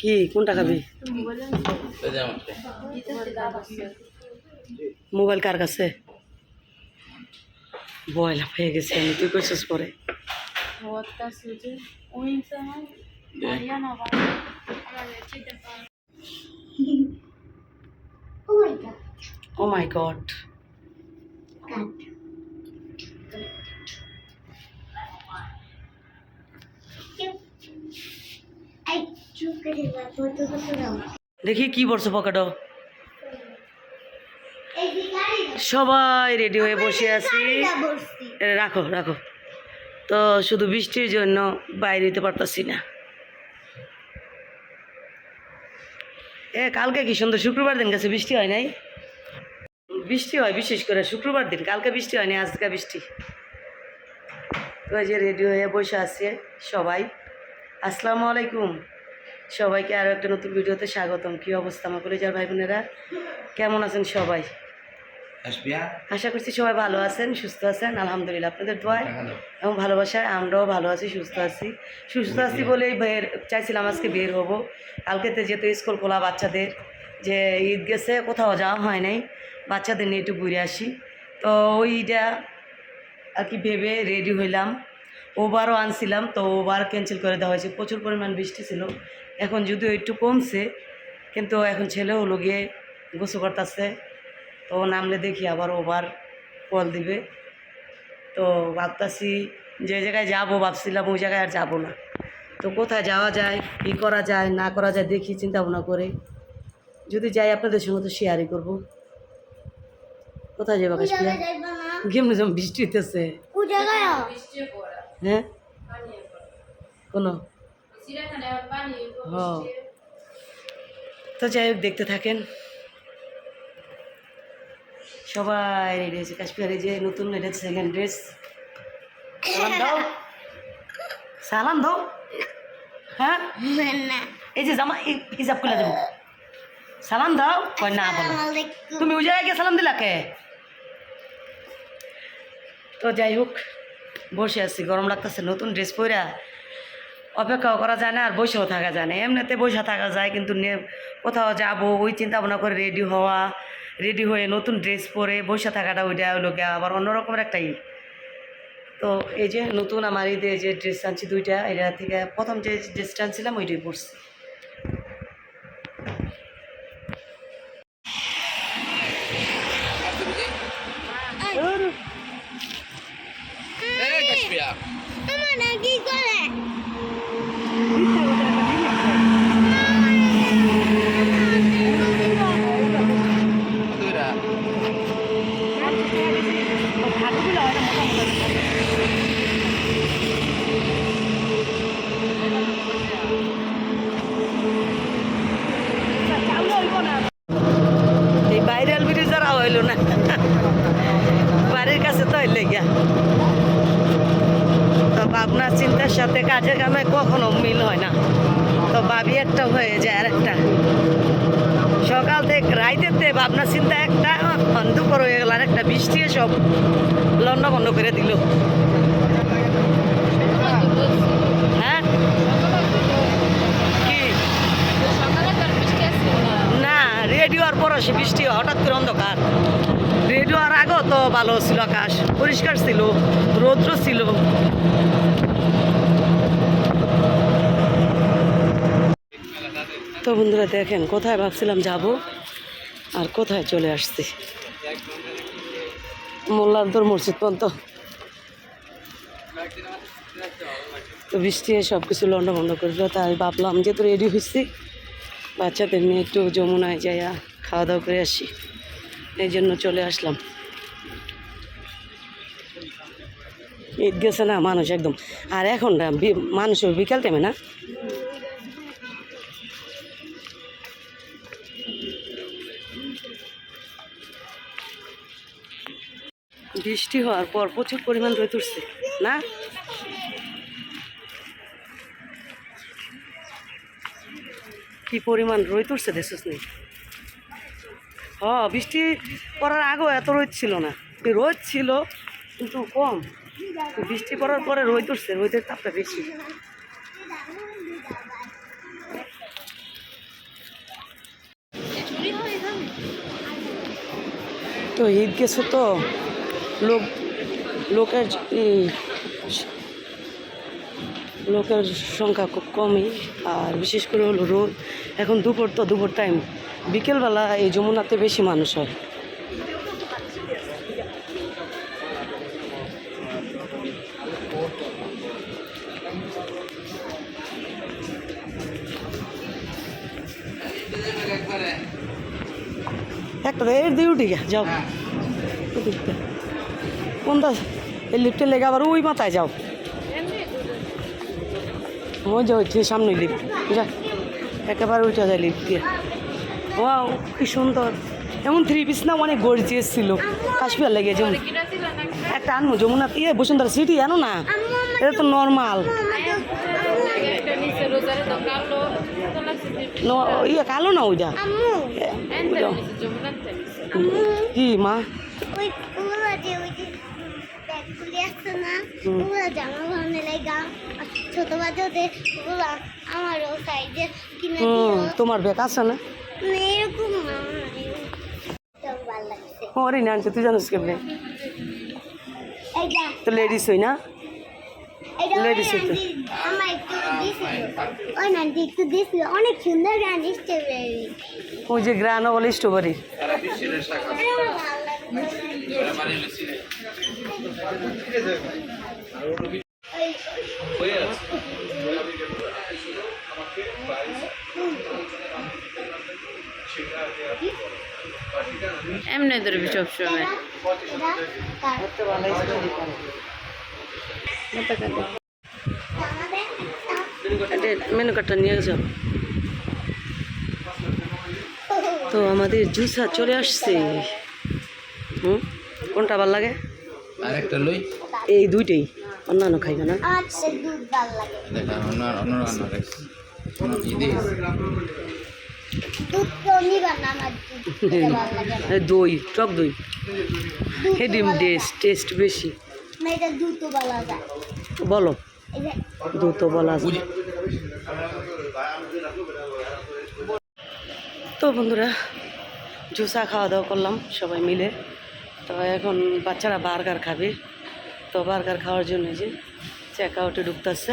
কি কোনটা খাবি? মোবাইল কার কাছে? বয়লা হয়ে গেছে আমি তুই করছিস পরে। ও মাই গড দেখি কি বলছো পকেটও। সবাই রেডি হয়ে বসে আছি। রাখো রাখো। তো শুধু বৃষ্টির জন্য বাইরে যেতে পারতাছি না। এ, কালকে কি সুন্দর শুক্রবার দিন গেছে, বৃষ্টি হয় নাই? বৃষ্টি হয় বিশেষ করে শুক্রবার দিন। কালকে বৃষ্টি হয়নি আজকে বৃষ্টি। তো যে রেডি হয়ে বসে আছে সবাই। আসসালামু আলাইকুম। সবাইকে আরও একটা নতুন ভিডিওতে স্বাগতম। কী অবস্থা আমার কলেজার ভাই বোনেরা কেমন আছেন সবাই? আশা করছি সবাই ভালো আছেন সুস্থ আছেন। আলহামদুলিল্লাহ আপনাদের দোয়ায় এবং ভালোবাসায় আমরাও ভালো আছি সুস্থ আছি। সুস্থ আছি বলেই বের চাইছিলাম আজকে বের হব। কালকেতে যেহেতু স্কুল খোলা বাচ্চাদের যে ঈদ গেছে কোথাও যাওয়া হয় নাই। বাচ্চাদের নিয়ে একটু ঘুরে আসি। তো ওইটা আর কি ভেবে রেডি হইলাম। ওবারও আনছিলাম, তো ওবার ক্যান্সেল করে দেওয়া হয়েছে। প্রচুর পরিমাণ বৃষ্টি ছিল। এখন যদিও একটু কমছে, কিন্তু এখন ছেলে হলো গিয়ে গোসু করতেছে। তো নামলে দেখি আবার ওভার কল দিবে। তো ভাবতাছি যে জায়গায় যাব, ভাবছিলাম ওই জায়গায় আর যাব না। তো কোথায় যাওয়া যায়, কী করা যায়, না করা যায়, দেখি চিন্তা ভাবনা করে। যদি যাই আপনাদের সঙ্গে তো শেয়ারই করব। কোথায় যাব কাশ্মীর? কেমনি যেমন বৃষ্টি হইতেছে। হ্যাঁ? কোনো? তো যাই হোক দেখতে থাকেন। সবাই রেডি হয়েছে। কাশ্মীরে যে নতুন এটা সেকেন্ড ড্রেস সালাম দাও। সালাম দাও। হ্যাঁ? এই যে জামা হিসাব করে দেবো। সালাম দাও। কয় না বলো তুমি ওই জায়গায় গিয়ে সালাম দিলা কে? তো যাই হোক, বসে আছি, গরম লাগতেছে, নতুন ড্রেস পরা অপেক্ষাও করা যায় না, আর বসেও থাকা যায় না। এমনিতে বসে থাকা যায়, কিন্তু কোথাও যাব, ওই চিন্তা ভাবনা করে রেডি হওয়া রেডি হয়ে নতুন ড্রেস পরে বসে থাকাটা ওইটা গিয়ে আবার অন্যরকমের একটা ই। তো এই যে নতুন আমার ঈদে যে ড্রেস আনছি দুইটা, এটা থেকে প্রথম যে ড্রেসটা আনছিলাম, ওইটাই পরছি। বাড়ির কাছে তো হইলে তো ভাবনার চিন্তার সাথে কাজের কামে কখনো মিল হয় না। তো ভাবি একটা হয়ে যায় আর একটা সকাল থেকে রাইতেতে ভাবনা চিন্তা একটা দুপুর হয়ে গেল আর একটা বৃষ্টি সব লন্ড বন্ধ করে দিল। হ্যাঁ? কি? না রেডিও আর পর সে বৃষ্টি হঠাৎ করে অন্ধকার। রেডিও আর আগেও তো ভালো ছিল আকাশ। পরিষ্কার ছিল, রৌদ্র ছিল। তো বন্ধুরা দেখেন, কোথায় ভাবছিলাম যাব আর কোথায় চলে আসছি? মোল্লারদর মসজিদ পর্যন্ত। তো বৃষ্টি সব কিছু লন্ড বন্ধ করে দিল। তাই ভাবলাম, যেহেতু রেডি হয়েছি, বাচ্চাদের নিয়ে একটু যমুনায় যাইয়া খাওয়া দাওয়া করে আসি। এই জন্য চলে আসলাম। ঈদ গেছে না, মানুষ একদম। আর এখন বি- বিকাল টাইমে না? বৃষ্টি হওয়ার পর প্রচুর পরিমাণ রোদ তুলছে না? কি পরিমাণ রোদ তুলছে দেখছিস নি? হ বৃষ্টি পড়ার আগেও এত রোদ ছিল না। রোদ ছিল, কিন্তু কম। বৃষ্টি পড়ার পরে রোদ উঠছে, রোদের তাপটা বেশি। তো ঈদ গেছে তো, লোক, লোকের লোকের সংখ্যা খুব কমই, আর বিশেষ করে হলো রোদ। এখন দুপুর তো দুপুর টাইম বিকেলবেলা এই যমুনাতে বেশি মানুষ হয়। একটা তো এর দিয়ে উঠে গিয়া যাও। হ্যাঁ। কোনটা এই লিফটে লেগে আবার ওই মাথায় যাও। হচ্ছে সামনে লিফট যা। একেবারে উঠে যায় লিফট দিয়ে। ওয়াও কি সুন্দর। এমন থ্রি পিস না অনেক গর্জিয়াস ছিল। কাশ্মীর লেগে যেমন। একটা আনব যমুনা ইয়ে বসুন্ধরা সিটি আনো না? এটা তো নর্মাল ইয়ে কালো না ওইটা। কি মা? জামা ভাবনে লাগা ছোট বাচ্চাদের আমারও সাইজে কিনে তোমার ব্যাগ আছে না? এরকম ওরে না আনছে তুই জানিস কেমনে তো লেডিস হই না দিছিল অনেক সুন্দর গান স্ট্রবেরি ওই যে গ্রানো বলে স্ট্রবেরি এমনি ধরবি সবসময় মেনু কার্ডটা নিয়ে গেছো তো আমাদের জুসা চলে আসছে। হুম? কোনটা ভালো লাগে? আরেকটা লই। এই দুইটাই অন্যান্য খাইবে না। আচ্ছা দই টক দই। হেডিম টেস্ট টেস্ট বেশি। না এটা তো ভালো বলো। দুধ বলা আছে। তো বন্ধুরা জুসা খাওয়া দাওয়া করলাম সবাই মিলে। তো এখন বাচ্চারা বার্গার খাবে। তো বার্গার খাওয়ার জন্য যে চেক আউটে ঢুকতেছে।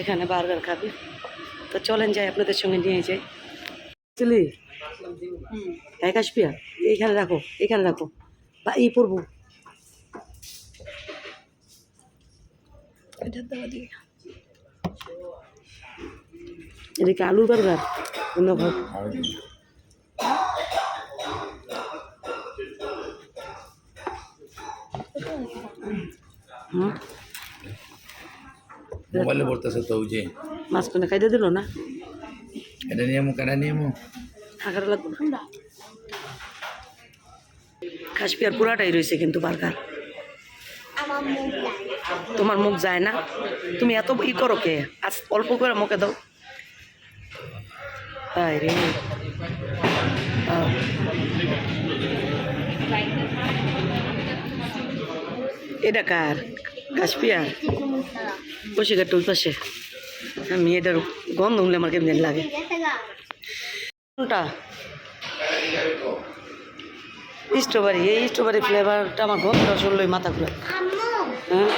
এখানে বার্গার খাবে। তো চলেন যাই আপনাদের সঙ্গে নিয়ে যাই। চলি এক আসবিয়া এইখানে রাখো এখানে রাখো। বা এই পড়ব এটা কি আলুর বার্গার অন্য ঘর হুম মোবাইলে পড়তেছে তো যে। মাঝখানে খাইতে দিল না? এটা নিয়ে মো কাটা নিয়ে আগার লাগবে কাশ্মীর পুরাটাই রয়েছে কিন্তু বার্গার। তোমার মুখ যায় না? তুমি এত ই করো কে? আজ অল্প করে মুখে দাও। তাই রে। এটা কার? কাশ্মীর বসে গা টুলতাসে আমি এটার গন্ধ উঠলে আমার কেমন লাগে। কোনটা? স্ট্রবেরি। এই স্ট্রবেরি ফ্লেভারটা আমার গন্ধ শুনলোই মাথা ঘুরে। হ্যাঁ?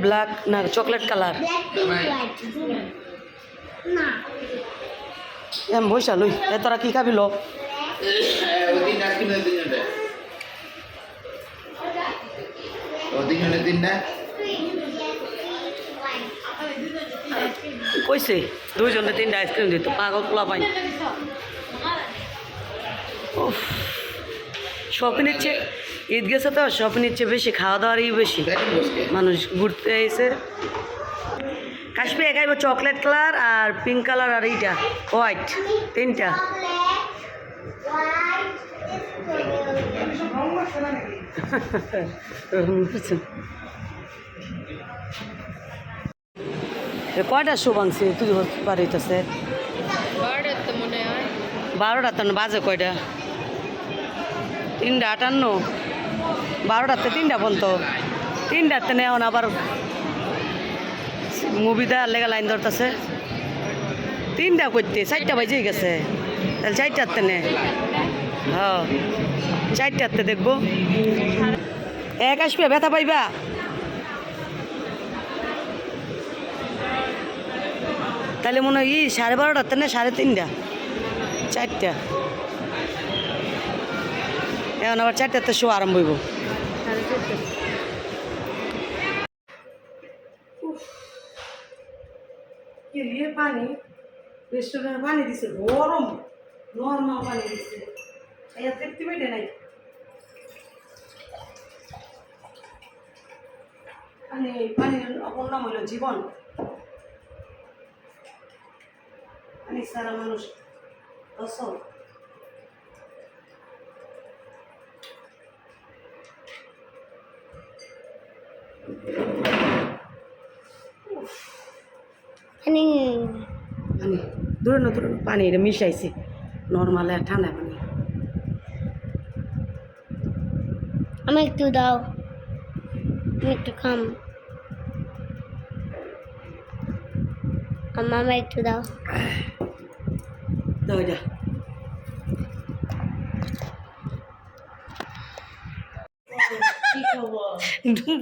ব্ল্যাক না, চকলেট কালার। এম লই। এ, তোরা কি খাবি তিনজনের তিনটা কইছে দুইজনে তিনটা আইসক্রিম দিত পাগল পোলা পাই শপিংয়ের চেয়ে ঈদ গেছে তো শপিংয়ের চেয়ে বেশি খাওয়া দাওয়ারই বেশি। মানুষ ঘুরতে এসে কাশ্মীর খাইব চকলেট কালার আর পিঙ্ক কালার আর এইটা হোয়াইট তিনটা। কয়টা শো ভাঙছে তুই বাড়িতেছে। বারোটা তো বাজে কয়টা? তিনটা আটান্ন। বারোটাতে তিনটা পর্যন্ত। তিনটাতে নেই এখন আবার। মুভি লেগে লাইন ধরতেছে। তিনটা করতে চারটা বাজে গেছে। তাহলে চারটাতে নে। হ্যাঁ চারটাতে দেখব। এক আসবে, ব্যথা পাইবা। তাহলে মনে হয়, ই, সাড়ে বারোটাতে না, সাড়ে তিনটা। চারটা। এখন আবার চারটাতে শো আরম্ভ হইব। পানি। রেস্টুরেন্টে পানি দিছে, গরম। নর্মাল পানি দিছে। এর দেখতে পেটে নাই? পানি পানির অপর নাম হইল জীবন। পানি সারা মানুষ অসল মানে পানি দূরে না দূরে না, পানি এটা মিশাইছি। নর্মাল ঠান্ডা পানি। আমি একটু দাও। আমি একটু খাম। আমার একটু দাও। দাও এটা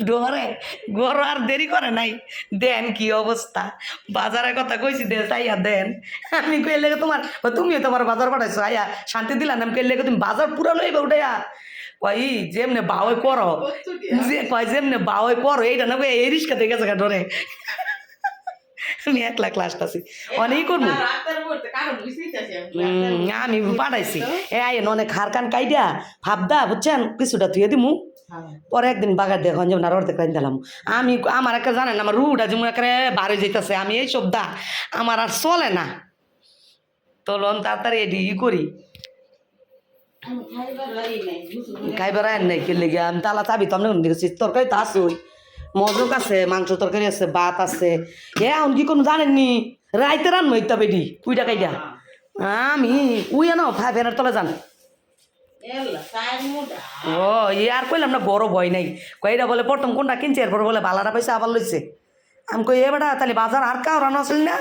ডরে গর আর দেরি করে নাই। দেন কি অবস্থা? বাজারের কথা কইছি, দে চাইয়া দেন। আমি কই লেগে তোমার তুমিও তোমার বাজার পাঠাইছো আয়া শান্তি দিলাম আমি কই লেগে তুমি বাজার পুরা লইবে উঠাইয়া। কই, যেমনে বাওয়ে করো, যে কয় যেমনে বাওয়ে করো, এইটা না এই রিস্কা থেকে গেছে ডরে। আমি একলা ক্লাসটা আছি। অনেক করব। আমি পাঠাইছি। এ আই অনেক খার কান কাইডা ভাবদা বুঝছেন? কিছুটা থুয়ে দিমু। পরে একদিন বাগার দেখুন যেমন আর অর্ধেক রাইন দিলাম। আমি আমার একটা জানেন আমার রুটা যেমন একেবারে বাড়ি যেতেছে আমি এই সব দা, আমার আর চলে না। তো লোন তাড়াতাড়ি এডি ই করি। খাইবার আইন নাই কে লেগে, আমি তালা চাবি তো আমি দেখেছি তরকারি তো আছে ওই মজক আছে, মাংস তরকারি আছে, ভাত আছে। এ এখন কি কোনো জানেননি? রাইতে রান মইতা বেডি উইটা কাইটা আমি, উই না ভাই ফ্যানের তলে যান। ও ই আর কইলাম না বড় ভয় নাই। কইরা বলে প্রথম কোনটা কিনছে? এরপর বলে বালাটা পয়সা আবার লইছে। আমি কই এ বেটা তাহলে বাজার আর কাউ রান্না আসল না?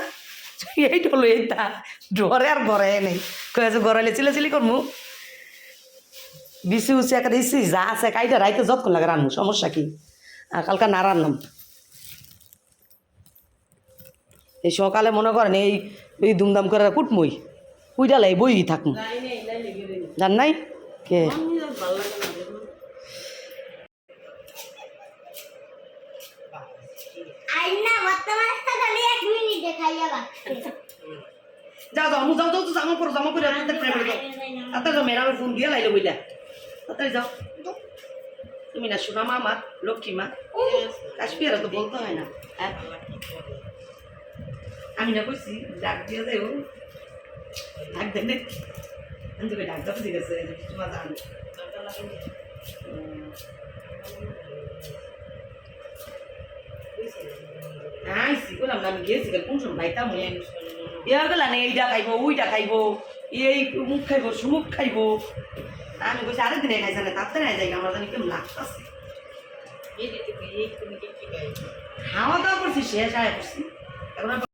এইটা হলো এইটা। ডরে আর ঘরে নেই। কয়েছে ঘরে চিলে চিলি করমু? বিসি উচি একটা দিছি যা আছে কাইটা রাইতে যতক্ষণ লাগে রান্নু সমস্যা কি? আর কালকা না রান্নাম। এই সকালে মনে করেন এই এই দুমদাম করে কুটমুই। কুইডালাই বই থাকুন জান নাই? কে? আই না বর্তমানে তো খালি এক মিনিটে খাইয়া লাগছে যাও যাও যাও যাও জামা করো জামা করে তাড়াতাড়ি ট্রাই করে দাও তাড়াতাড়ি যাও ম্যাডামের ফোন দিয়ে লাইলে বইলা। তাড়াতাড়ি যাও। তুমি না শোনা মা আমার লক্ষ্মী মা। কাশ্মীরে তো বলতে হয় না? আমি না কইছি ডাক দিয়ে যাই ও ডাক দেন নে আমি ঠিক আছে তোমার জানো? গেছি কোন সময় ইয়া গেলা না এইটা খাইবো ওইটা খাইবো এই মুখ খাইবো সুমুখ খাইবো। আমি বলছি আরেক দিনে খাইছে না তার না যাই আমরা জানি কেমন লাগতেছে। খাওয়া দাওয়া করছি শেষ আয় করছি। এখন আর